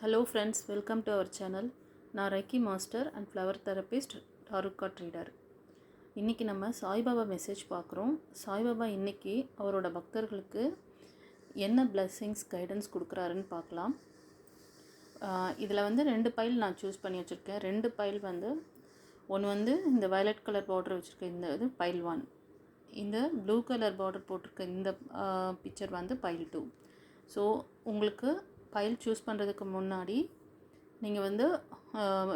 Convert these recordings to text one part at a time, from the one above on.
Hello friends welcome to our channel நான் reiki master and flower therapist டாருக்கா ட்ரீடர் இன்றைக்கி நம்ம Saibaba message பார்க்குறோம். சாய்பாபா இன்றைக்கி அவரோட பக்தர்களுக்கு என்ன பிளெஸ்ஸிங்ஸ் கைடன்ஸ் கொடுக்குறாருன்னு பார்க்கலாம். இதில் வந்து ரெண்டு பைல் நான் சூஸ் பண்ணி வச்சுருக்கேன். ரெண்டு பைல் வந்து ஒன்று வந்து இந்த வயலட் கலர் பார்டர் வச்சுருக்க இந்த இது பைல் ஒன் இந்த ப்ளூ கலர் பார்டர் போட்டிருக்க இந்த பிக்சர் வந்து பைல் டூ ஸோ உங்களுக்கு பைல் சூஸ் பண்ணுறதுக்கு முன்னாடி நீங்கள் வந்து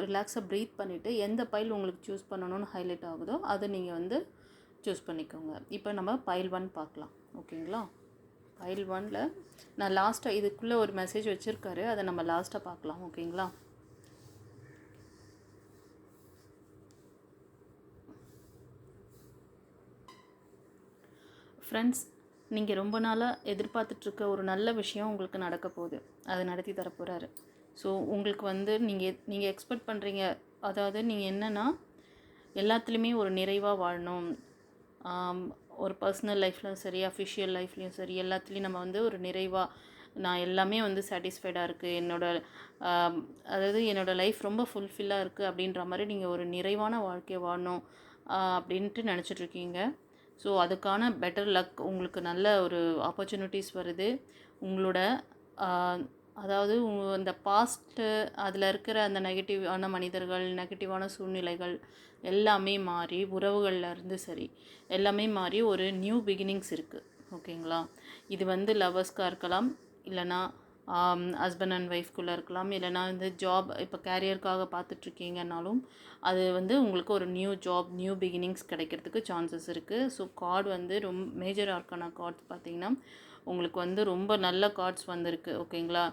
ரிலாக்ஸாக ப்ரீத் பண்ணிவிட்டு எந்த பைல் உங்களுக்கு சூஸ் பண்ணணும்னு ஹைலைட் ஆகுதோ அதை நீங்கள் வந்து சூஸ் பண்ணிக்கோங்க. இப்போ நம்ம பைல் ஒன் பார்க்கலாம். ஓகேங்களா? ஃபைல் ஒனில் நான் லாஸ்ட்டாக இதுக்குள்ளே ஒரு மெசேஜ் வச்சுருக்காரு. அதை நம்ம லாஸ்ட்டாக பார்க்கலாம். ஓகேங்களா? ஃப்ரெண்ட்ஸ் நீங்கள் ரொம்ப நாளாக எதிர்பார்த்துட்ருக்க ஒரு நல்ல விஷயம் உங்களுக்கு நடக்க போகுது. அதை நடத்தி தரப்போகிறாரு ஸோ உங்களுக்கு வந்து நீங்கள் நீங்கள் எக்ஸ்பெக்ட் பண்ணுறீங்க அதாவது நீங்கள் என்னென்னா எல்லாத்துலேயுமே ஒரு நிறைவாக வாழணும். ஒரு பர்சனல் லைஃப்லையும் சரி அஃபிஷியல் லைஃப்லேயும் சரி எல்லாத்துலேயும் நம்ம வந்து ஒரு நிறைவாக நான் எல்லாமே வந்து சாட்டிஸ்ஃபைடாக இருக்குது என்னோடய அதாவது என்னோடய லைஃப் ரொம்ப ஃபுல்ஃபில்லாக இருக்குது அப்படின்ற மாதிரி நீங்கள் ஒரு நிறைவான வாழ்க்கையை வாழணும் அப்படின்ட்டு நினச்சிட்ருக்கீங்க. ஸோ அதுக்கான பெட்டர் லக் உங்களுக்கு நல்ல ஒரு ஆப்பர்ச்சுனிட்டிஸ் வருது. உங்களோட அதாவது உங்க- இந்த பாஸ்ட்டு அதில் இருக்கிற அந்த நெகட்டிவான மனிதர்கள் நெகட்டிவான சூழ்நிலைகள் எல்லாமே மாறி உறவுகள்லேருந்து சரி எல்லாமே மாறி ஒரு நியூ பிகினிங்ஸ் இருக்குது ஓகேங்களா இது வந்து லவர்ஸ்க்காக இருக்கலாம் இல்லைனா ஹஸ்பண்ட் அண்ட் ஒய்ஃப்குள்ளே இருக்கலாம். இல்லைனா வந்து ஜாப் இப்போ கேரியருக்காக பார்த்துட்ருக்கீங்கன்னாலும் அது வந்து உங்களுக்கு ஒரு நியூ ஜாப் நியூ பிகினிங்ஸ் கிடைக்கிறதுக்கு சான்சஸ் இருக்குது ஸோ கார்டு வந்து ரொம்ப மேஜர் ஆர்க்கான கார்ட்ஸ் பார்த்தீங்கன்னா உங்களுக்கு வந்து ரொம்ப நல்ல கார்ட்ஸ் வந்திருக்கு ஓகேங்களா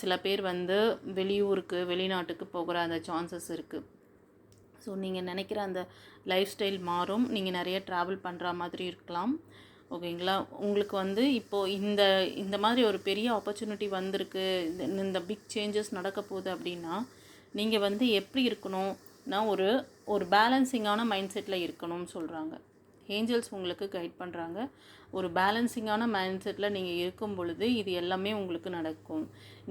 சில பேர் வந்து வெளியூருக்கு வெளிநாட்டுக்கு போகிற அந்த சான்சஸ் இருக்குது ஸோ நீங்கள் நினைக்கிற அந்த லைஃப் ஸ்டைல் மாறும். நீங்கள் நிறைய ட்ராவல் பண்ணுற மாதிரி இருக்கலாம். ஓகேங்களா? உங்களுக்கு வந்து இப்போது இந்த இந்த மாதிரி ஒரு பெரிய ஆப்பர்ச்சுனிட்டி வந்திருக்கு இந்த- இந்த பிக் சேஞ்சஸ் நடக்க போகுது அப்படின்னா நீங்கள் வந்து எப்படி இருக்கணும்னா ஒரு ஒரு பேலன்சிங்கான மைண்ட் செட்டில் இருக்கணும்னு சொல்கிறாங்க ஏஞ்சல்ஸ் உங்களுக்கு கைட் பண்ணுறாங்க ஒரு பேலன்சிங்கான மைண்ட் செட்டில் நீங்கள் இருக்கும் பொழுது இது எல்லாமே உங்களுக்கு நடக்கும்.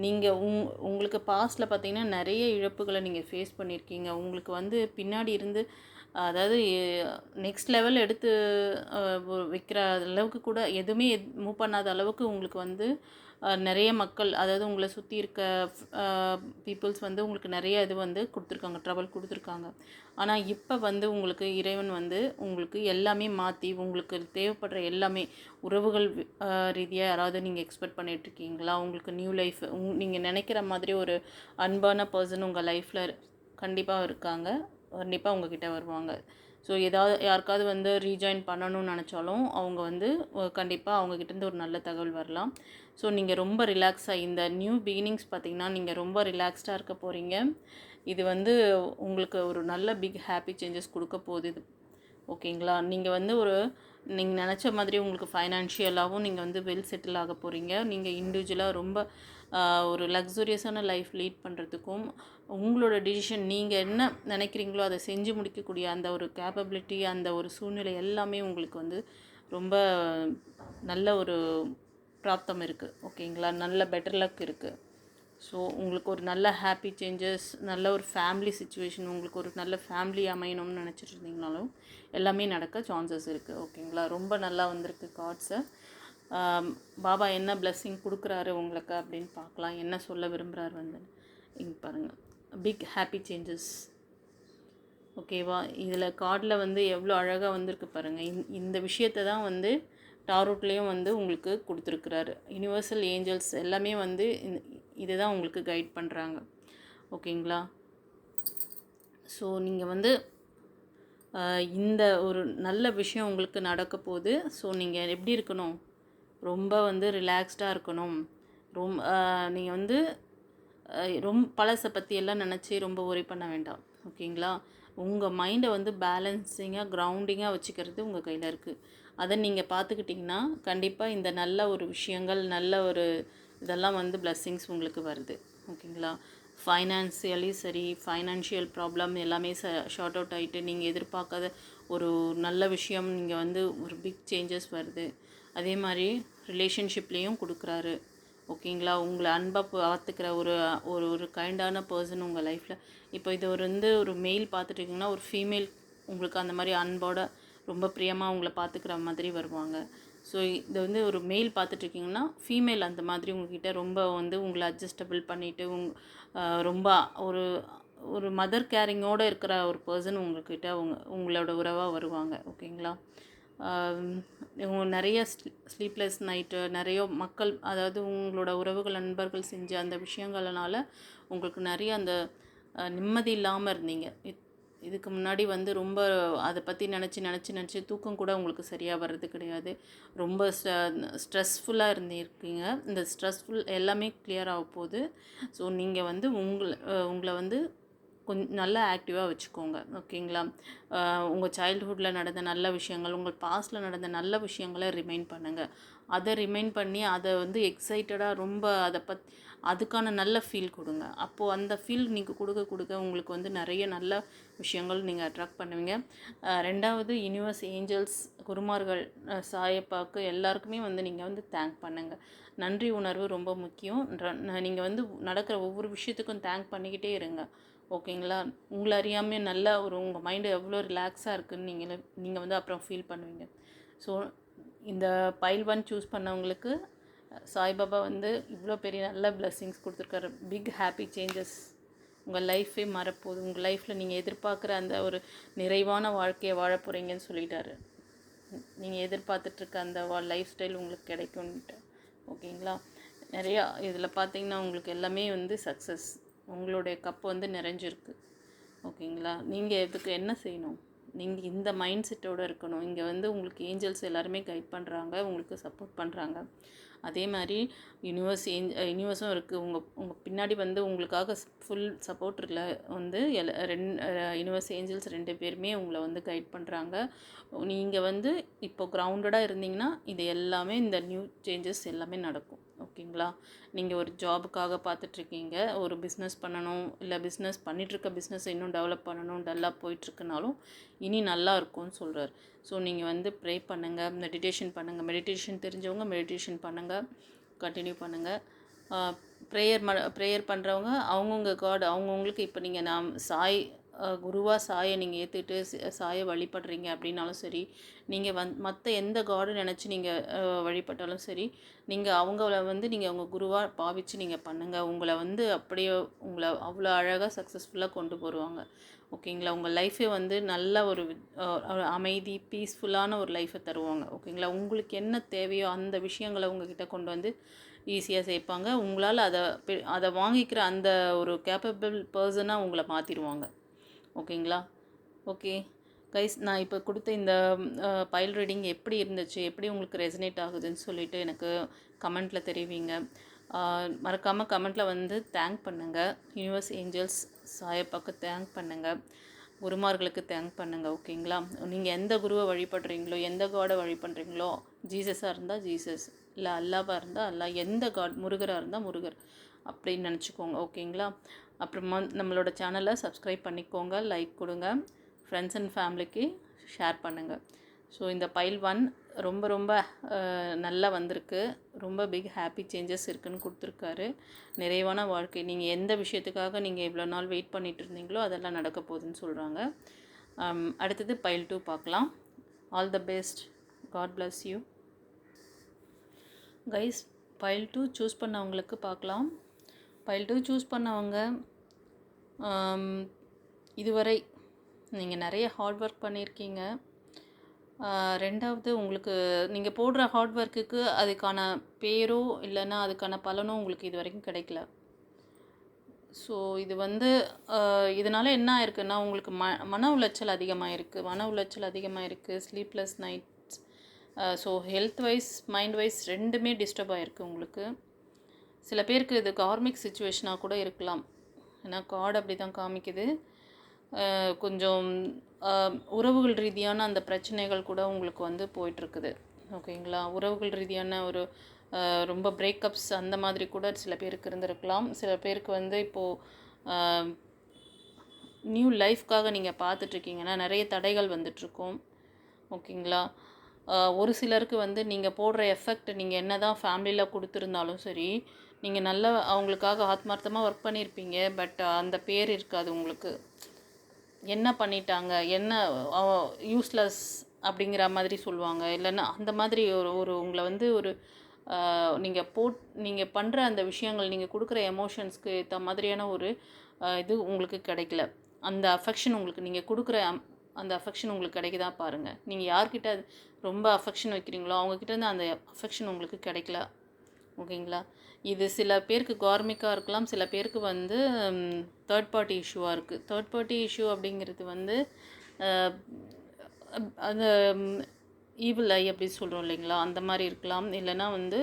நீங்கள் உங் உங்களுக்கு பாஸ்ட்டில் பார்த்தீங்கன்னா நிறைய இழப்புகளை நீங்கள் ஃபேஸ் பண்ணியிருக்கீங்க உங்களுக்கு வந்து பின்னாடி இருந்து அதாவது நெக்ஸ்ட் லெவல் எடுத்து வைக்கிற அளவுக்கு கூட எதுவுமே மூவ் பண்ணாத அளவுக்கு உங்களுக்கு வந்து நிறைய மக்கள் அதாவது உங்களை சுற்றி இருக்க பீப்புள்ஸ் வந்து உங்களுக்கு நிறைய இது வந்து கொடுத்துருக்காங்க ட்ரபிள் கொடுத்துருக்காங்க. ஆனால் இப்போ வந்து உங்களுக்கு இறைவன் வந்து உங்களுக்கு எல்லாமே மாற்றி உங்களுக்கு தேவைப்படுற எல்லாமே உறவுகள் ரீதியாக யாராவது நீங்கள் எக்ஸ்பெக்ட் பண்ணிகிட்ருக்கீங்களா உங்களுக்கு நியூ லைஃப் உங் நீங்கள் நினைக்கிற மாதிரி ஒரு அன்பான பர்சன் உங்கள் லைஃப்பில் கண்டிப்பாக இருக்காங்க. கண்டிப்பாக உங்ககிட்ட வருவாங்க. ஸோ ஏதாவது யாருக்காவது வந்து ரீஜாயின் பண்ணணும்னு நினச்சாலும் அவங்க வந்து கண்டிப்பாக அவங்கக்கிட்டேருந்து ஒரு நல்ல தகவல் வரலாம். ஸோ நீங்கள் ரொம்ப ரிலாக்ஸாக இந்த நியூ பிகினிங்ஸ் பார்த்தீங்கன்னா நீங்கள் ரொம்ப ரிலாக்ஸ்டாக இருக்க போகிறீங்க. இது வந்து உங்களுக்கு ஒரு நல்ல பிக் ஹாப்பி சேஞ்சஸ் கொடுக்க போகுது இது. ஓகேங்களா? நீங்கள் வந்து ஒரு நீங்கள் நினச்ச மாதிரி உங்களுக்கு ஃபைனான்ஷியலாகவும் நீங்கள் வந்து வெல் செட்டில் ஆக போகிறீங்க. நீங்கள் இண்டிவிஜுவலாக ரொம்ப ஒரு லக்ஸூரியஸான லைஃப் லீட் பண்ணுறதுக்கும் உங்களோட டிசிஷன் நீங்கள் என்ன நினைக்கிறீங்களோ அதை செஞ்சு முடிக்கக்கூடிய அந்த ஒரு கேப்பபிலிட்டி அந்த ஒரு சூழ்நிலை எல்லாமே உங்களுக்கு வந்து ரொம்ப நல்ல ஒரு பிராப்தம் இருக்குது ஓகேங்களா? நல்ல பெட்டர் லக் இருக்குது ஸோ உங்களுக்கு ஒரு நல்ல ஹாப்பி சேஞ்சஸ் நல்ல ஒரு ஃபேமிலி சுச்சுவேஷன் உங்களுக்கு ஒரு நல்ல ஃபேமிலி அமையணும்னு நினச்சிட்டு இருந்தீங்கனாலும் எல்லாமே நடக்க சான்சஸ் இருக்குது ஓகேங்களா? ரொம்ப நல்லா வந்திருக்கு கார்ட்ஸை பாபா என்ன பிளெஸ்ஸிங் கொடுக்குறாரு உங்களுக்கு அப்படின்னு பார்க்கலாம். என்ன சொல்ல விரும்புகிறாரு வந்து? இங்கே பாருங்கள் பிக் ஹாப்பி சேஞ்சஸ் ஓகேவா? இதில் கார்டில் வந்து எவ்வளோ அழகாக வந்திருக்கு பாருங்கள் இந்த விஷயத்தை தான் வந்து டாரோட்லேயும் வந்து உங்களுக்கு கொடுத்துருக்குறாரு. யுனிவர்சல் ஏஞ்சல்ஸ் எல்லாமே வந்து இதை தான் உங்களுக்கு கைட் பண்ணுறாங்க ஓகேங்களா? ஸோ நீங்கள் வந்து இந்த ஒரு நல்ல விஷயம் உங்களுக்கு நடக்க போகுது. ஸோ நீங்கள் எப்படி இருக்கணும்? ரொம்ப வந்து ரிலாக்ஸ்டாக இருக்கணும். ரொம்ப நீங்கள் வந்து ரொம்ப பழசை பற்றி எல்லாம் நினச்சி ரொம்ப ஒரி பண்ண வேண்டாம். ஓகேங்களா? உங்கள் மைண்டை வந்து பேலன்சிங்காக க்ரௌண்டிங்காக வச்சுக்கிறது உங்கள் கையில் இருக்குது அதை நீங்கள் பார்த்துக்கிட்டிங்கன்னா கண்டிப்பாக இந்த நல்ல ஒரு விஷயங்கள் நல்ல ஒரு இதெல்லாம் வந்து பிளஸ்ஸிங்ஸ் உங்களுக்கு வருது. ஓகேங்களா? ஃபைனான்சியலி சரி ஃபைனான்ஷியல் ப்ராப்ளம் எல்லாமே ச ஷார்ட் அவுட் ஆகிட்டு நீங்கள் எதிர்பார்க்காத ஒரு நல்ல விஷயம் நீங்கள் வந்து ஒரு பிக் சேஞ்சஸ் வருது. அதே மாதிரி ரிலேஷன்ஷிப்லேயும் கொடுக்குறாரு. ஓகேங்களா? உங்களை அன்பாக பார்த்துக்கிற ஒரு ஒரு ஒரு கைண்டான பர்சன் உங்கள் லைஃப்பில் இப்போ இது ஒரு வந்து ஒரு மெயில் பார்த்துட்டிங்கன்னா ஒரு ஃபீமேல் உங்களுக்கு அந்த மாதிரி அன்போட ரொம்ப பிரியமாக அவங்கள பார்த்துக்கிற மாதிரி வருவாங்க. ஸோ இதை வந்து ஒரு மெயில் பார்த்துட்ருக்கீங்கன்னா ஃபீமேல் அந்த மாதிரி உங்ககிட்ட ரொம்ப வந்து உங்களை அட்ஜஸ்டபிள் பண்ணிவிட்டு உங் ரொம்ப ஒரு ஒரு மதர் கேரிங்கோடு இருக்கிற ஒரு பர்சன் உங்ககிட்ட உங்க உங்களோட உறவாக வருவாங்க. ஓகேங்களா? நிறைய ஸ்லீப்லெஸ் நைட்டு நிறைய மக்கள் அதாவது உங்களோட உறவுகள் நண்பர்கள் செஞ்ச அந்த விஷயங்கள்னால உங்களுக்கு நிறைய அந்த நிம்மதி இல்லாமல் இருந்தீங்க. இத்- இதுக்கு முன்னாடி வந்து ரொம்ப அதை பற்றி நினச்சி நினச்சி நினச்சி தூக்கம் கூட உங்களுக்கு சரியாக வர்றது கிடையாது. ரொம்ப ஸ்ட்ரெஸ்ஃபுல்லாக இருந்திருக்கீங்க. இந்த ஸ்ட்ரெஸ்ஃபுல் எல்லாமே கிளியர் ஆக போகுது. ஸோ நீங்கள் வந்து உங்களை உங்களை வந்து கொஞ்சம் நல்லா ஆக்டிவாக வச்சுக்கோங்க. ஓகேங்களா உங்கள் சைல்டுஹுட்டில் நடந்த நல்ல விஷயங்கள் உங்கள் பாஸ்டில் நடந்த நல்ல விஷயங்களை ரிமைண்ட் பண்ணுங்கள் அதை ரிமைண்ட் பண்ணி அதை வந்து எக்ஸைட்டடாக ரொம்ப அதை பத் அதுக்கான நல்ல ஃபீல் கொடுங்க. அப்போது அந்த ஃபீல் நீங்கள் கொடுக்க கொடுக்க உங்களுக்கு வந்து நிறைய நல்ல விஷயங்கள் நீங்கள் அட்ராக்ட் பண்ணுவீங்க. ரெண்டாவது யூனிவர்ஸ் ஏஞ்சல்ஸ் குருமார்கள் சாயப்பாக்கு எல்லாருக்குமே வந்து நீங்கள் வந்து தேங்க் பண்ணுங்கள் நன்றி உணர்வு ரொம்ப முக்கியம். நீங்கள் வந்து நடக்கிற ஒவ்வொரு விஷயத்துக்கும் தேங்க் பண்ணிக்கிட்டே இருங்க. ஓகேங்களா? உங்களை அறியாமல் நல்லா ஒரு உங்கள் மைண்டு எவ்வளோ ரிலாக்ஸாக இருக்குன்னு நீங்கள் நீங்கள் வந்து அப்புறம் ஃபீல் பண்ணுவீங்க. ஸோ இந்த பைல் ஒன் சூஸ் பண்ணவங்களுக்கு சாய்பாபா வந்து இவ்வளோ பெரிய நல்ல பிளெஸ்ஸிங்ஸ் கொடுத்துருக்காரு. பிக் ஹாப்பி சேஞ்சஸ் உங்கள் லைஃபே மறப்போகுது. உங்கள் லைஃப்பில் நீங்கள் எதிர்பார்க்குற அந்த ஒரு நிறைவான வாழ்க்கையை வாழ போகிறீங்கன்னு சொல்லிட்டாரு. நீங்கள் எதிர்பார்த்துட்ருக்க அந்த வா லைஃப் ஸ்டைல் உங்களுக்கு கிடைக்கும்ன்ட்டு. ஓகேங்களா? நிறையா இதில் பார்த்தீங்கன்னா உங்களுக்கு எல்லாமே வந்து சக்ஸஸ் உங்களுடைய கப் வந்து நிறைஞ்சிருக்கு. ஓகேங்களா? நீங்கள் இதுக்கு என்ன செய்யணும்? நீங்கள் இந்த மைண்ட் செட்டோடு இருக்கணும். இங்கே வந்து உங்களுக்கு ஏஞ்சல்ஸ் எல்லாருமே கைட் பண்ணுறாங்க உங்களுக்கு சப்போர்ட் பண்ணுறாங்க அதே மாதிரி யூனிவர்ஸ் ஏஞ்ச் யூனிவர்ஸும் இருக்குது உங்கள் உங்கள் பின்னாடி வந்து உங்களுக்காக ஃபுல் சப்போர்ட் வந்து எல் ரெண்டு யூனிவர்ஸ் ஏஞ்சல்ஸ் ரெண்டு பேருமே உங்களை வந்து கைட் பண்ணுறாங்க நீங்கள் வந்து இப்போ கிரவுண்டடாக இருந்தீங்கன்னா இது எல்லாமே இந்த நியூ சேஞ்சஸ் எல்லாமே நடக்கும். ஓகேங்களா? நீங்கள் ஒரு ஜாபுக்காக பார்த்துட்ருக்கீங்க ஒரு பிஸ்னஸ் பண்ணணும் இல்லை பிஸ்னஸ் பண்ணிகிட்ருக்க பிஸ்னஸ் இன்னும் டெவலப் பண்ணணும் டல்லாக போயிட்டுருக்குனாலும் இனி நல்லா இருக்கும்னு சொல்கிறார் ஸோ நீங்கள் வந்து ப்ரே பண்ணுங்கள் மெடிடேஷன் பண்ணுங்கள் மெடிடேஷன் தெரிஞ்சவங்க மெடிடேஷன் பண்ணுங்கள் கண்டினியூ பண்ணுங்கள் ப்ரேயர் ம ப்ரேயர் பண்ணுறவங்க அவங்கவுங்க காட் அவங்கவுங்களுக்கு இப்போ நீங்கள் நாம் சாய் குருவாக சாயை நீங்கள் ஏற்றுட்டு சாயை வழிபடுறீங்க அப்படின்னாலும் சரி நீங்கள் வந் மற்ற எந்த காடு நினச்சி நீங்கள் வழிபட்டாலும் சரி நீங்கள் அவங்கள வந்து நீங்கள் அவங்க குருவாக பாவிச்சு நீங்கள் பண்ணுங்கள் உங்களை வந்து அப்படியே உங்களை அவ்வளோ அழகாக சக்ஸஸ்ஃபுல்லாக கொண்டு போடுவாங்க ஓகேங்களா? உங்கள் லைஃபே வந்து நல்ல ஒரு அமைதி பீஸ்ஃபுல்லான ஒரு லைஃப்பை தருவாங்க. ஓகேங்களா? உங்களுக்கு என்ன தேவையோ அந்த விஷயங்களை உங்ககிட்ட கொண்டு வந்து ஈஸியாக சேர்ப்பாங்க உங்களால் அதை பெ- அதை வாங்கிக்கிற அந்த ஒரு கேப்பபிள் பர்சனாக உங்களை மாற்றிடுவாங்க ஓகேங்களா? ஓகே. கைஸ் நான் இப்போ கொடுத்த இந்த பைல் ரீடிங் எப்படி இருந்துச்சு? எப்படி உங்களுக்கு ரெசனேட் ஆகுதுன்னு சொல்லிட்டு எனக்கு கமெண்ட்டில் தெரிவிங்க. மறக்காமல் கமெண்ட்டில் வந்து தேங்க் பண்ணுங்கள் யூனிவர்ஸ் ஏஞ்சல்ஸ் சாயப்பாக்கு தேங்க் பண்ணுங்கள் குருமார்களுக்கு தேங்க் பண்ணுங்கள் ஓகேங்களா? நீங்கள் எந்த குருவை வழிபடுறீங்களோ எந்த காடை வழிபடுறீங்களோ ஜீசஸாக இருந்தால் ஜீசஸ். இல்லை அல்லாவாக இருந்தால் அல்லா எந்த காட் முருகராக இருந்தால் முருகர். அப்படின்னு நினச்சிக்கோங்க ஓகேங்களா? அப்புறமா நம்மளோட சேனலை சப்ஸ்கிரைப் பண்ணிக்கோங்க லைக் கொடுங்க. ஃப்ரெண்ட்ஸ் அண்ட் ஃபேமிலிக்கு ஷேர் பண்ணுங்கள் ஸோ இந்த பைல் ஒன் ரொம்ப ரொம்ப நல்லா வந்திருக்கு. ரொம்ப பிக் ஹாப்பி சேஞ்சஸ் இருக்குன்னு கொடுத்துருக்காரு. நிறைவான வாழ்க்கை. நீங்கள் எந்த விஷயத்துக்காக நீங்கள் இவ்வளோ நாள் வெயிட் பண்ணிகிட்டு இருந்தீங்களோ அதெல்லாம் நடக்க போகுதுன்னு சொல்கிறாங்க அடுத்தது பைல் டூ பார்க்கலாம். All the best God bless you guys pile two choose பண்ணவங்களுக்கு பார்க்கலாம். பைல் டூ சூஸ் பண்ணவங்க இதுவரை நீங்கள் நிறைய ஹார்ட் ஒர்க் பண்ணியிருக்கீங்க. ரெண்டாவது உங்களுக்கு நீங்கள் போடுற ஹார்ட் ஒர்க்குக்கு அதுக்கான பேரோ இல்லைன்னா அதுக்கான பலனோ உங்களுக்கு இது வரைக்கும் கிடைக்கல. ஸோ இது வந்து இதனால் என்ன ஆயிருக்குன்னா உங்களுக்கு ம மன உளைச்சல் அதிகமாக இருக்குது மன உளைச்சல் அதிகமாக இருக்குது sleepless nights so health wise mind wise ரெண்டுமே டிஸ்டர்ப் ஆகிருக்கு உங்களுக்கு. சில பேருக்கு இது கார்மிக் சுச்சுவேஷனாக கூட இருக்கலாம். ஏன்னா கார்டு அப்படி தான் காமிக்குது கொஞ்சம் உறவுகள் ரீதியான அந்த பிரச்சனைகள் கூட உங்களுக்கு வந்து போயிட்டுருக்குது. ஓகேங்களா உறவுகள் ரீதியான ஒரு ரொம்ப பிரேக்கப்ஸ் அந்த மாதிரி கூட சில பேருக்கு இருந்திருக்கலாம். சில பேருக்கு வந்து இப்போது நியூ லைஃப்காக நீங்கள் பார்த்துட்ருக்கீங்கன்னா நிறைய தடைகள் வந்துட்ருக்கும் ஓகேங்களா ஒரு சிலருக்கு வந்து நீங்கள் போடுற எஃபெக்ட் நீங்கள் என்ன தான் ஃபேமிலியில் கொடுத்துருந்தாலும் சரி நீங்கள் நல்லா அவங்களுக்காக ஆத்மார்த்தமாக ஒர்க் பண்ணியிருப்பீங்க பட் அந்த பேர் இருக்காது உங்களுக்கு. என்ன பண்ணிட்டாங்க? என்ன யூஸ்லெஸ் அப்படிங்கிற மாதிரி சொல்லுவாங்க. இல்லைன்னா அந்த மாதிரி ஒரு ஒரு உங்களை வந்து ஒரு நீங்கள் போட் நீங்கள் பண்ணுற அந்த விஷயங்கள் நீங்கள் கொடுக்குற எமோஷன்ஸ்க்கு ஏற்ற மாதிரியான ஒரு இது உங்களுக்கு கிடைக்கல. அந்த அஃபெக்ஷன் உங்களுக்கு நீங்கள் கொடுக்குற அம்- அந்த அஃபெக்ஷன் உங்களுக்கு கிடைக்குதா பாருங்கள் நீங்கள் யார்கிட்ட ரொம்ப அஃபெக்ஷன் வைக்கிறீங்களோ அவங்கக்கிட்ட இருந்து அந்த அஃபெக்ஷன் உங்களுக்கு கிடைக்கல. ஓகேங்களா? இது சில பேருக்கு கார்மிக்காக இருக்கலாம் சில பேருக்கு வந்து தேர்ட் பார்ட்டி இஷ்யூவாக இருக்குது தேர்ட் பார்ட்டி இஷ்யூ அப்படிங்கிறது வந்து அந்த ஈவில் ஐ அப்படி சொல்கிறோம் இல்லைங்களா? அந்த மாதிரி இருக்கலாம். இல்லைன்னா வந்து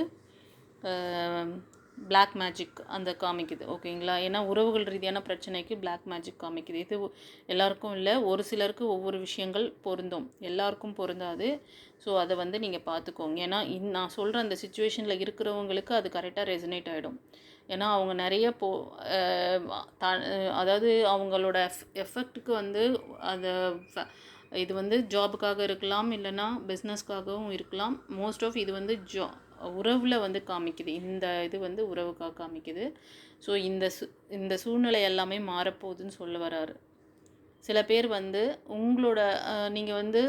பிளாக் மேஜிக் அந்த காமிக்குது ஓகேங்களா ஏன்னா உறவுகள் ரீதியான பிரச்சனைக்கு பிளாக் மேஜிக் காமிக்குது. இது எல்லாருக்கும் இல்லை ஒரு சிலருக்கு ஒவ்வொரு விஷயங்கள் பொருந்தும். எல்லாருக்கும் பொருந்தாது. ஸோ அதை வந்து நீங்கள் பார்த்துக்கோங்க ஏன்னா நான் சொல்கிற அந்த சுச்சுவேஷனில் இருக்கிறவங்களுக்கு அது கரெக்டாக ரெசனேட் ஆகிடும் ஏன்னா அவங்க நிறைய போ த- அதாவது அவங்களோட எஃப் எஃபெக்ட்டுக்கு வந்து அதை இது வந்து ஜாபுக்காக இருக்கலாம் இல்லைன்னா பிஸ்னஸ்க்காகவும் இருக்கலாம். மோஸ்ட் ஆஃப் இது வந்து ஜா உறவில் வந்து காமிக்குது. இந்த இது வந்து உறவுக்காக காமிக்குது. ஸோ இந்த சு இந்த சூழ்நிலை எல்லாமே மாறப்போகுதுன்னு சொல்ல வராரு. சில பேர் வந்து உங்களோட நீங்கள் வந்து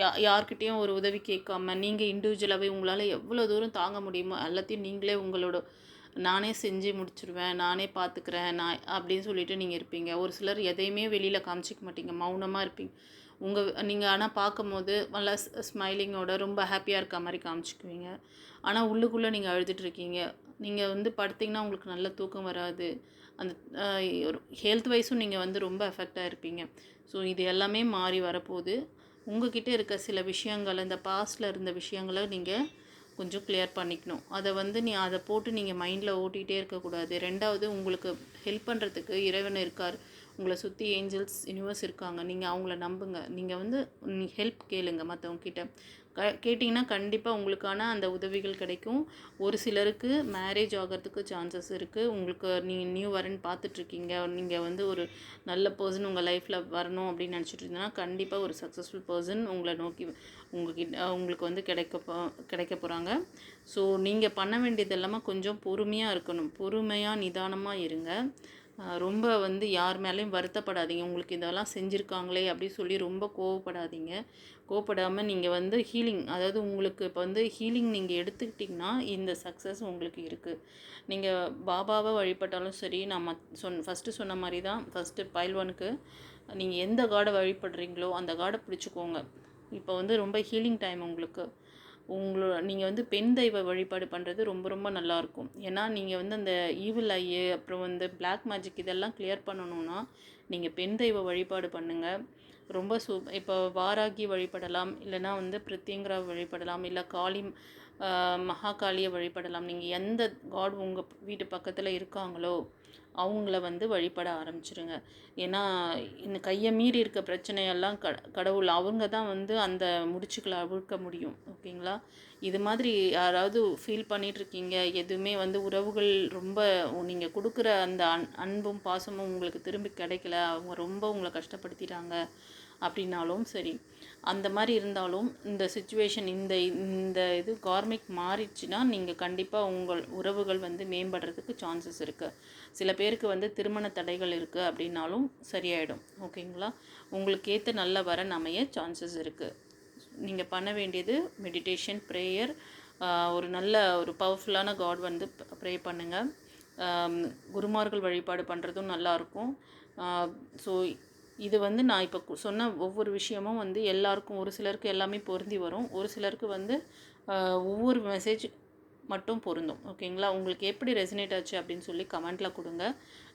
யா யார்கிட்டேயும் ஒரு உதவி கேட்காம நீங்கள் இண்டிவிஜுவலாகவே உங்களால் எவ்வளோ தூரம் தாங்க முடியுமோ எல்லாத்தையும் நீங்களே உங்களோட நானே செஞ்சு முடிச்சிருவேன் நானே பார்த்துக்கிறேன் நான் அப்படின்னு சொல்லிட்டு நீங்கள் இருப்பீங்க. ஒரு சிலர் எதையுமே வெளியில் காமிச்சிக்க மாட்டீங்க. மௌனமாக இருப்பீங்க. உங்கள் நீங்கள் ஆனால் பார்க்கும்போது நல்லா ஸ்மைலிங்கோட ரொம்ப ஹாப்பியாக இருக்க மாதிரி காமிச்சிக்குவீங்க. ஆனால் உள்ளுக்குள்ளே நீங்கள் அழுதுட்டு இருக்கீங்க. நீங்கள் வந்து படுத்தீங்கன்னா உங்களுக்கு நல்ல தூக்கம் வராது. அந்த ஹெல்த் வைஸும் நீங்கள் வந்து ரொம்ப எஃபெக்டாக இருப்பீங்க. ஸோ இது எல்லாமே மாறி வரப்போகுது. உங்ககிட்ட இருக்க சில விஷயங்கள் இந்த பாஸ்டில் இருந்த விஷயங்களை நீங்கள் கொஞ்சம் கிளியர் பண்ணிக்கணும். அதை வந்து நீ அதை போட்டு நீங்கள் மைண்டில் ஓட்டிகிட்டே இருக்கக்கூடாது. ரெண்டாவது உங்களுக்கு ஹெல்ப் பண்ணுறதுக்கு இறைவன் இருக்கார். உங்களை சுற்றி ஏஞ்சல்ஸ் யூனிவர்ஸ் இருக்காங்க. நீங்கள் அவங்கள நம்புங்க. நீங்கள் வந்து ஹெல்ப் கேளுங்க மற்றவங்கக்கிட்ட க கேட்டிங்கன்னா கண்டிப்பாக உங்களுக்கான அந்த உதவிகள் கிடைக்கும். ஒரு சிலருக்கு மேரேஜ் ஆகிறதுக்கு சான்சஸ் இருக்குது உங்களுக்கு நீங்கள் நியூ வரன்னு பார்த்துட்ருக்கீங்க. நீங்கள் வந்து ஒரு நல்ல பர்சன் உங்கள் லைஃப்பில் வரணும் அப்படின்னு நினச்சிட்டு இருந்தீங்கன்னா கண்டிப்பாக ஒரு சக்ஸஸ்ஃபுல் பர்சன் உங்களை நோக்கி உங்ககிட்ட உங்களுக்கு வந்து கிடைக்க போ கிடைக்க போகிறாங்க ஸோ நீங்கள் பண்ண வேண்டியது எல்லாமே கொஞ்சம் பொறுமையாக இருக்கணும். பொறுமையாக நிதானமாக இருங்க. ரொம்ப வந்து யார் மேலேயும் வருத்தப்படாதீங்க. உங்களுக்கு இதெல்லாம் செஞ்சுருக்காங்களே அப்படி சொல்லி ரொம்ப கோவப்படாதீங்க. கோவப்படாமல் நீங்கள் வந்து ஹீலிங் அதாவது உங்களுக்கு இப்போ வந்து ஹீலிங் நீங்கள் எடுத்துக்கிட்டிங்கன்னா இந்த சக்ஸஸ் உங்களுக்கு இருக்குது நீங்கள் பாபாவை வழிபட்டாலும் சரி நான் மத் சொன் ஃபஸ்ட்டு சொன்ன மாதிரி தான் ஃபஸ்ட்டு பைல்வானுக்கு நீங்கள் எந்த காடை வழிபடுறீங்களோ அந்த காடை பிடிச்சிக்கோங்க. இப்போ வந்து ரொம்ப ஹீலிங் டைம் உங்களுக்கு. உங்களோட நீங்கள் வந்து பெண் தெய்வ வழிபாடு பண்ணுறது ரொம்ப ரொம்ப நல்லாயிருக்கும் ஏன்னா நீங்கள் வந்து அந்த ஈவில் ஐயு அப்புறம் வந்து பிளாக் மேஜிக் இதெல்லாம் கிளியர் பண்ணணும்னா நீங்கள் பெண் தெய்வ வழிபாடு பண்ணுங்கள் ரொம்ப சூ இப்போ வாராகி வழிபடலாம் இல்லைன்னா வந்து பிரித்தியங்கரா வழிபடலாம் இல்லை காளி மகாகாளியை வழிபடலாம். நீங்கள் எந்த காட் உங்கள் வீட்டு பக்கத்தில் இருக்காங்களோ அவங்கள வந்து வழிபட ஆரம்பிச்சிருங்க. ஏன்னா இந்த கையை மீறி இருக்க பிரச்சனையெல்லாம் க கடவுள் அவங்க தான் வந்து அந்த முடிச்சுக்களை அவிழ்க்க முடியும். ஓகேங்களா? இது மாதிரி யாராவது ஃபீல் பண்ணிகிட்ருக்கீங்க இருக்கீங்க எதுவுமே வந்து உறவுகள் ரொம்ப நீங்கள் கொடுக்குற அந்த அன் அன்பும் பாசமும் உங்களுக்கு திரும்பி கிடைக்கல. அவங்க ரொம்ப உங்களை கஷ்டப்படுத்திட்டாங்க அப்படின்னாலும் சரி. அந்த மாதிரி இருந்தாலும் இந்த சுச்சுவேஷன் இந்த இந்த இது கார்மிக் மாறிடுச்சுன்னா நீங்கள் கண்டிப்பாக உங்கள் உறவுகள் வந்து மேம்படுறதுக்கு சான்சஸ் இருக்குது சில பேருக்கு வந்து திருமண தடைகள் இருக்குது அப்படின்னாலும் சரியாயிடும். ஓகேங்களா உங்களுக்கு ஏற்ற நல்ல வரன் அமைய சான்சஸ் இருக்குது நீங்கள் பண்ண வேண்டியது மெடிடேஷன் ப்ரேயர் ஒரு நல்ல ஒரு பவர்ஃபுல்லான காட் வந்து ப்ரே பண்ணுங்கள் குருமார்கள் வழிபாடு பண்ணுறதும் நல்லாயிருக்கும் ஸோ இது வந்து நான் இப்போ சொன்ன ஒவ்வொரு விஷயமும் வந்து எல்லாருக்கும் ஒரு சிலருக்கு எல்லாமே பொருந்தி வரும். ஒரு சிலருக்கு வந்து ஒவ்வொரு மெசேஜ் மட்டும் பொருந்தும். ஓகேங்களா உங்களுக்கு எப்படி ரெசினேட் ஆச்சு அப்படின்னு சொல்லி கமெண்ட்டில் கொடுங்க.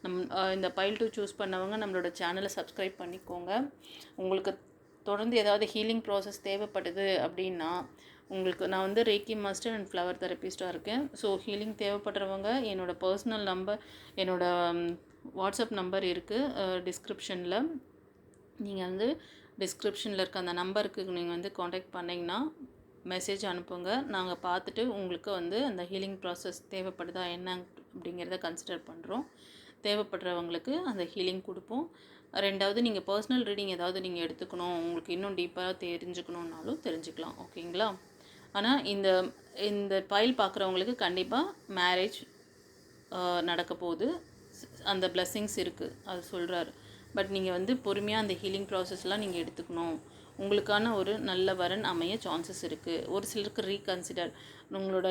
நம் இந்த பைல் டூ சூஸ் பண்ணவங்க நம்மளோட சேனலை சப்ஸ்கிரைப் பண்ணிக்கோங்க. உங்களுக்கு தொடர்ந்து ஏதாவது ஹீலிங் ப்ராசஸ் தேவைப்படுது அப்படின்னா உங்களுக்கு நான் வந்து ரேக்கி மாஸ்டர் அண்ட் ஃப்ளவர் தெரபிஸ்ட்டாக இருக்கேன். ஸோ ஹீலிங் தேவைப்படுறவங்க என்னோடய பர்சனல் நம்பர் என்னோட வாட்ஸ்அப் நம்பர் இருக்குது டிஸ்கிரிப்ஷனில் நீங்கள் வந்து டிஸ்கிரிப்ஷனில் இருக்க அந்த நம்பருக்கு நீங்கள் வந்து காண்டாக்ட் பண்ணிங்கன்னா மெசேஜ் அனுப்புங்க. நாங்கள் பார்த்துட்டு உங்களுக்கு வந்து அந்த ஹீலிங் ப்ராசஸ் தேவைப்படுதா என்ன அப்படிங்கிறத கன்சிடர் பண்ணுறோம் தேவைப்படுறவங்களுக்கு அந்த ஹீலிங் கொடுப்போம். ரெண்டாவது நீங்கள் பர்சனல் ரீடிங் ஏதாவது நீங்கள் எடுத்துக்கணும் உங்களுக்கு இன்னும் டீப்பாக தெரிஞ்சுக்கணுன்னாலும் தெரிஞ்சுக்கலாம் ஓகேங்களா? ஆனால் இந்த இந்த பைல் பார்க்குறவங்களுக்கு கண்டிப்பாக மேரேஜ் நடக்க போகுது. அந்த பிளெஸ்ஸிங்ஸ் இருக்குது அது சொல்கிறாரு பட் நீங்கள் வந்து பொறுமையாக அந்த ஹீலிங் ப்ராசஸ்லாம் நீங்கள் எடுத்துக்கணும். உங்களுக்கான ஒரு நல்ல வரன் அமைய சான்சஸ் இருக்குது ஒரு சிலருக்கு ரீகன்சிடர் உங்களோட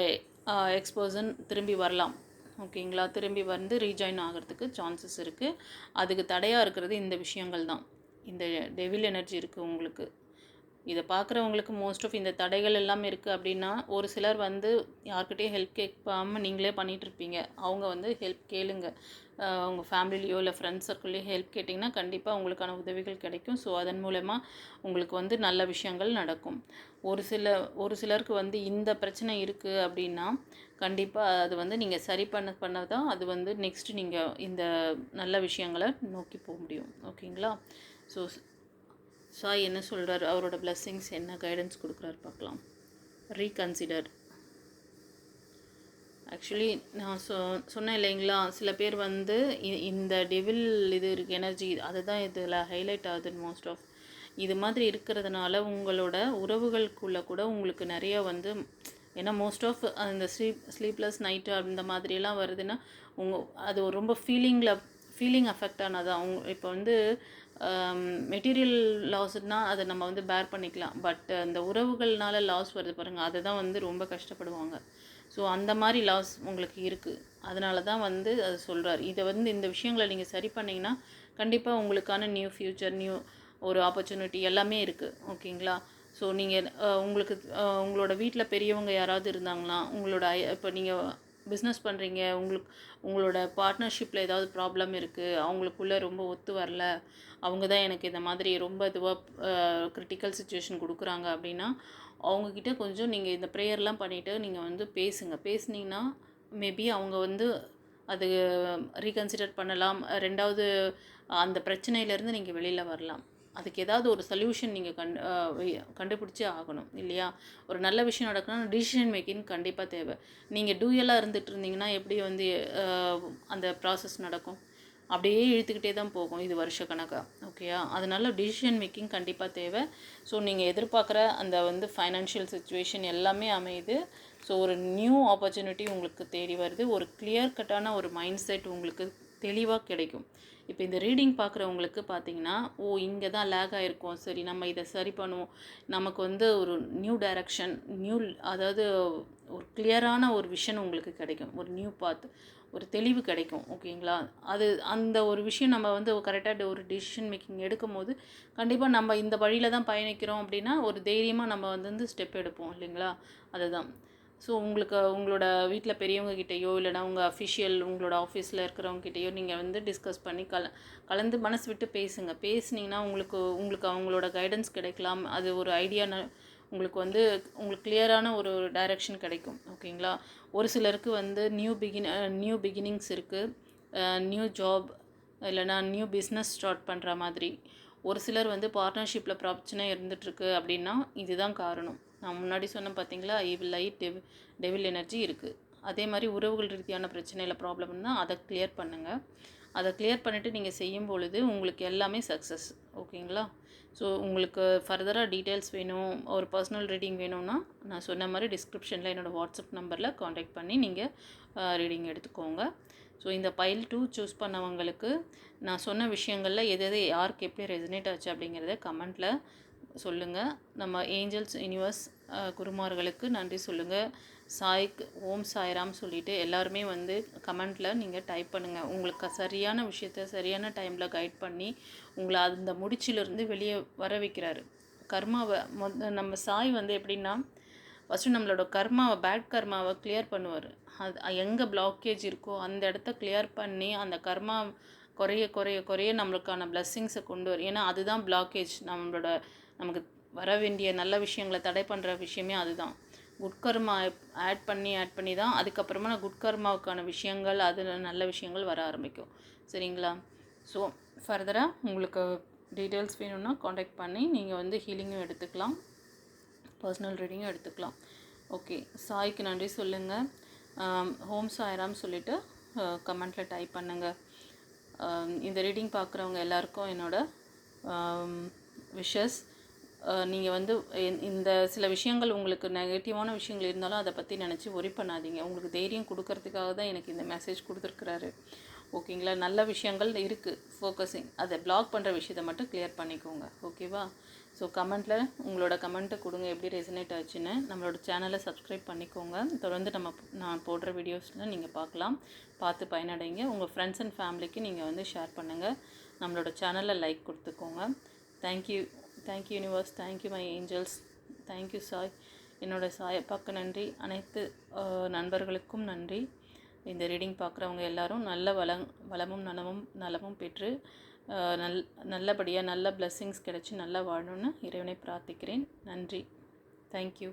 எக்ஸ்பர்சன் திரும்பி வரலாம். ஓகேங்களா? திரும்பி வந்து ரீஜாயின் ஆகிறதுக்கு சான்சஸ் இருக்குது அதுக்கு தடையாக இருக்கிறது இந்த விஷயங்கள் தான் இந்த டெவில் எனர்ஜி இருக்குது உங்களுக்கு. இதை பார்க்குறவங்களுக்கு மோஸ்ட் ஆஃப் இந்த தடைகள் எல்லாம் இருக்குது அப்படின்னா ஒரு சிலர் வந்து யார்கிட்டயும் ஹெல்ப் கேட்காமல் நீங்களே பண்ணிகிட்ருப்பீங்க அவங்க வந்து ஹெல்ப் கேளுங்க. உங்கள் ஃபேமிலிலேயோ இல்லை ஃப்ரெண்ட்ஸ் சர்க்கிள்லேயோ ஹெல்ப் கேட்டிங்கன்னா கண்டிப்பாக உங்களுக்கான உதவிகள் கிடைக்கும். ஸோ அதன் மூலமாக உங்களுக்கு வந்து நல்ல விஷயங்கள் நடக்கும். ஒரு சில ஒரு சிலருக்கு வந்து இந்த பிரச்சனை இருக்குது அப்படின்னா கண்டிப்பாக அது வந்து நீங்கள் சரி பண்ண பண்ண தான் அது வந்து நெக்ஸ்ட்டு நீங்கள் இந்த நல்ல விஷயங்களை நோக்கி போக முடியும். ஓகேங்களா ஸோ சாய் என்ன சொல்கிறார் அவரோட பிளெஸ்ஸிங்ஸ் என்ன? கைடன்ஸ் கொடுக்குறாரு பார்க்கலாம். ரீகன்சிடர் ஆக்சுவலி நான் சொ சொன்னேன் இல்லைங்களா? சில பேர் வந்து இ- இந்த டெவில் இது இருக்கு எனர்ஜி அதுதான் இதில் ஹைலைட் ஆகுது மோஸ்ட் ஆஃப் இது மாதிரி இருக்கிறதுனால உங்களோட உறவுகளுக்குள்ளே கூட உங்களுக்கு நிறைய வந்து ஏன்னா மோஸ்ட் ஆஃப் அந்த ஸ்லீப் ஸ்லீப்லெஸ் நைட்டு அந்த மாதிரியெல்லாம் வருதுன்னா உங்கள் அது ரொம்ப ஃபீலிங்கில் ஃபீலிங் அஃபெக்ட் ஆனது அவங்க இப்போ வந்து மெட்டீரியல் லாஸ்னால் அதை நம்ம வந்து பேர் பண்ணிக்கலாம். பட் அந்த உறவுகள்னால லாஸ் வருது பாருங்கள் அதை தான் வந்து ரொம்ப கஷ்டப்படுவாங்க. ஸோ அந்த மாதிரி லாஸ் உங்களுக்கு இருக்குது அதனால தான் வந்து அது சொல்கிறார் இதை வந்து இந்த விஷயங்களை நீங்கள் சரி பண்ணிங்கன்னா கண்டிப்பாக உங்களுக்கான நியூ ஃப்யூச்சர் நியூ ஒரு ஆப்பர்ச்சுனிட்டி எல்லாமே இருக்குது ஓகேங்களா ஸோ நீங்கள் உங்களுக்கு உங்களோட வீட்டில் பெரியவங்க யாராவது இருந்தாங்களா? உங்களோட இப்போ நீங்கள் பிஸ்னஸ் பண்ணுறீங்க உங்களுக்கு உங்களோட பார்ட்னர்ஷிப்பில் ஏதாவது ப்ராப்ளம் இருக்குது அவங்களுக்குள்ளே ரொம்ப ஒத்து வரல. அவங்க தான் எனக்கு இந்த மாதிரி ரொம்ப இதுவாக கிரிட்டிக்கல் சுச்சுவேஷன் கொடுக்குறாங்க அப்படின்னா அவங்கக்கிட்ட கொஞ்சம் நீங்கள் இந்த ப்ரேயர்லாம் பண்ணிவிட்டு நீங்கள் வந்து பேசுங்க. பேசுனீங்கன்னா மேபி அவங்க வந்து அது ரீகன்சிடர் பண்ணலாம். ரெண்டாவது அந்த பிரச்சனையிலேருந்து நீங்கள் வெளியில் வரலாம். அதுக்கு ஏதாவது ஒரு சொல்யூஷன் நீங்கள் கண் கண்டுபிடிச்சே ஆகணும் இல்லையா? ஒரு நல்ல விஷயம் நடக்கணும்னா டிசிஷன் மேக்கிங் கண்டிப்பாக தேவை. நீங்கள் டூயலாக இருந்துகிட்டு இருந்தீங்கன்னா எப்படி வந்து அந்த ப்ராசஸ் நடக்கும்? அப்படியே இழுத்துக்கிட்டே தான் போகும் இது வருஷ கணக்காக ஓகேயா அதனால் டிசிஷன் மேக்கிங் கண்டிப்பாக தேவை. ஸோ நீங்கள் எதிர்பார்க்குற அந்த வந்து ஃபைனான்ஷியல் சுச்சுவேஷன் எல்லாமே அமையுது. ஸோ ஒரு நியூ ஆப்பர்ச்சுனிட்டி உங்களுக்கு தேடி வருது. ஒரு கிளியர் கட்டான ஒரு மைண்ட் செட் உங்களுக்கு தெளிவாக கிடைக்கும். இப்போ இந்த ரீடிங் பார்க்குறவங்களுக்கு பார்த்தீங்கன்னா ஓ இங்கே தான் லேக் ஆகிருக்கோம் சரி நம்ம இதை சரி பண்ணுவோம். நமக்கு வந்து ஒரு நியூ டைரக்ஷன் நியூ அதாவது ஒரு கிளியரான ஒரு விஷன் உங்களுக்கு கிடைக்கும். ஒரு நியூ பாத் ஒரு தெளிவு கிடைக்கும். ஓகேங்களா? அது அந்த ஒரு விஷயம் நம்ம வந்து கரெக்டாக ஒரு டிசிஷன் மேக்கிங் எடுக்கும் போது கண்டிப்பாக நம்ம இந்த வழியில் தான் பயணிக்கிறோம் அப்படின்னா ஒரு தைரியமாக நம்ம வந்து ஸ்டெப் எடுப்போம். இல்லைங்களா? அதுதான். ஸோ உங்களுக்கு உங்களோட வீட்டில் பெரியவங்க கிட்டேயோ இல்லைனா உங்கள் அஃபிஷியல் உங்களோட ஆஃபீஸில் இருக்கிறவங்க கிட்டேயோ நீங்கள் வந்து டிஸ்கஸ் பண்ணி கல கலந்து மனசு விட்டு பேசுங்க. பேசுனீங்கன்னா உங்களுக்கு உங்களுக்கு அவங்களோட கைடன்ஸ் கிடைக்கலாம். அது ஒரு ஐடியா உங்களுக்கு வந்து உங்களுக்கு கிளியரான ஒரு டைரக்ஷன் கிடைக்கும். ஓகேங்களா? ஒரு சிலருக்கு வந்து நியூ பிகின் நியூ பிகினிங்ஸ் இருக்குது நியூ ஜாப் இல்லைனா நியூ பிஸ்னஸ் ஸ்டார்ட் பண்ணுற மாதிரி. ஒரு சிலர் வந்து பார்ட்னர்ஷிப்பில் பிரச்சனை இருந்துகிட்ருக்கு அப்படின்னா இதுதான் காரணம். நான் முன்னாடி சொன்னேன் பார்த்தீங்களா? ஈவில் லைட் டெவி டெவில் எனர்ஜி இருக்குது அதே மாதிரி உறவுகள் ரீதியான பிரச்சனையில் ப்ராப்ளம்னா அதை கிளியர் பண்ணுங்கள் அதை கிளியர் பண்ணிவிட்டு நீங்கள் செய்யும் பொழுது உங்களுக்கு எல்லாமே சக்ஸஸ் ஓகேங்களா? ஸோ உங்களுக்கு ஃபர்தராக டீட்டெயில்ஸ் வேணும் ஒரு பர்சனல் ரீடிங் வேணும்னா நான் சொன்ன மாதிரி டிஸ்கிரிப்ஷனில் என்னோடய வாட்ஸ்அப் நம்பரில் காண்டாக்ட் பண்ணி நீங்கள் ரீடிங் எடுத்துக்கோங்க. ஸோ இந்த பைல் டூ சூஸ் பண்ணவங்களுக்கு நான் சொன்ன விஷயங்களில் எது எது யாருக்கு எப்படி ரெசனேட் ஆச்சு அப்படிங்கிறத கமெண்ட்டில் சொல்லுங்கள் நம்ம ஏஞ்சல்ஸ் யூனிவர்ஸ் குருமார்களுக்கு நன்றி சொல்லுங்கள் சாய்க்கு ஓம் சாய்ராம் சொல்லிவிட்டு எல்லாருமே வந்து கமெண்ட்டில் நீங்கள் டைப் பண்ணுங்கள் உங்களுக்கு சரியான விஷயத்த சரியான டைமில் கைட் பண்ணி உங்களை அந்த முடிச்சிலிருந்து வெளியே வர வைக்கிறாரு. கர்மாவை மொத நம்ம சாய் வந்து எப்படின்னா ஃபஸ்ட்டு நம்மளோட கர்மாவை பேட் கர்மாவை கிளியர் பண்ணுவார். அது எங்கே பிளாக்கேஜ் இருக்கோ அந்த இடத்த கிளியர் பண்ணி அந்த கர்மா குறைய குறைய குறைய நம்மளுக்கான பிளெஸ்ஸிங்ஸை கொண்டு வரும் ஏன்னா அதுதான் பிளாக்கேஜ் நம்மளோட நமக்கு வர வேண்டிய நல்ல விஷயங்களை தடை பண்ணுற விஷயமே அதுதான். குட் கர்மா ஆட் பண்ணி ஆட் பண்ணி தான் அதுக்கப்புறமா குட் கர்மாவுக்கான விஷயங்கள் அதில் நல்ல விஷயங்கள் வர ஆரம்பிக்கும். சரிங்களா? ஸோ ஃபர்தராக உங்களுக்கு டீட்டெயில்ஸ் வேணும்னா காண்டாக்ட் பண்ணி நீங்கள் வந்து ஹீலிங்கும் எடுத்துக்கலாம். பர்சனல் ரீடிங்கும் எடுத்துக்கலாம். ஓகே சாய்க்கு நன்றி சொல்லுங்கள் ஹோம் சாய்ராம் சொல்லிவிட்டு கமெண்ட்டில் டைப் பண்ணுங்கள் இந்த ரீடிங் பார்க்குறவங்க எல்லாருக்கும் என்னோடய விஷஸ் நீங்கள் வந்து இந்த- சில விஷயங்கள் உங்களுக்கு நெகட்டிவான விஷயங்கள் இருந்தாலும் அதை பற்றி நினச்சி ஒரி பண்ணாதீங்க. உங்களுக்கு தைரியம் கொடுக்கறதுக்காக தான் எனக்கு இந்த மெசேஜ் கொடுத்துருக்குறாரு. ஓகேங்களா நல்ல விஷயங்கள் இருக்குது ஃபோக்கஸிங் அதை பிளாக் பண்ணுற விஷயத்த மட்டும் கிளியர் பண்ணிக்கோங்க. ஓகேவா ஸோ கமெண்ட்டில் உங்களோட கமெண்ட்டை கொடுங்க. எப்படி ரெசனேட் ஆச்சுன்னு நம்மளோட சேனலை சப்ஸ்கிரைப் பண்ணிக்கோங்க. தொடர்ந்து நம்ம நான் போடுற வீடியோஸில் நீங்கள் பார்க்கலாம். பார்த்து பயனடைங்க. உங்கள் ஃப்ரெண்ட்ஸ் அண்ட் ஃபேமிலிக்கு நீங்கள் வந்து ஷேர் பண்ணுங்கள் நம்மளோட சேனலை லைக் கொடுத்துக்கோங்க. Thank you thank you universe thank you my angels thank you Sai என்னோட சாயப்பாக்கு நன்றி. அனைத்து நண்பர்களுக்கும் நன்றி. இந்த ரீடிங் பார்க்குறவங்க எல்லாரும் நல்ல வளம் வளமும் நலமும் நலமும் பெற்று நல் நல்லபடியாக நல்ல பிளெஸ்ஸிங்ஸ் கிடைச்சி நல்லா வாழணும்னு இறைவனை பிரார்த்திக்கிறேன். நன்றி. தேங்க்யூ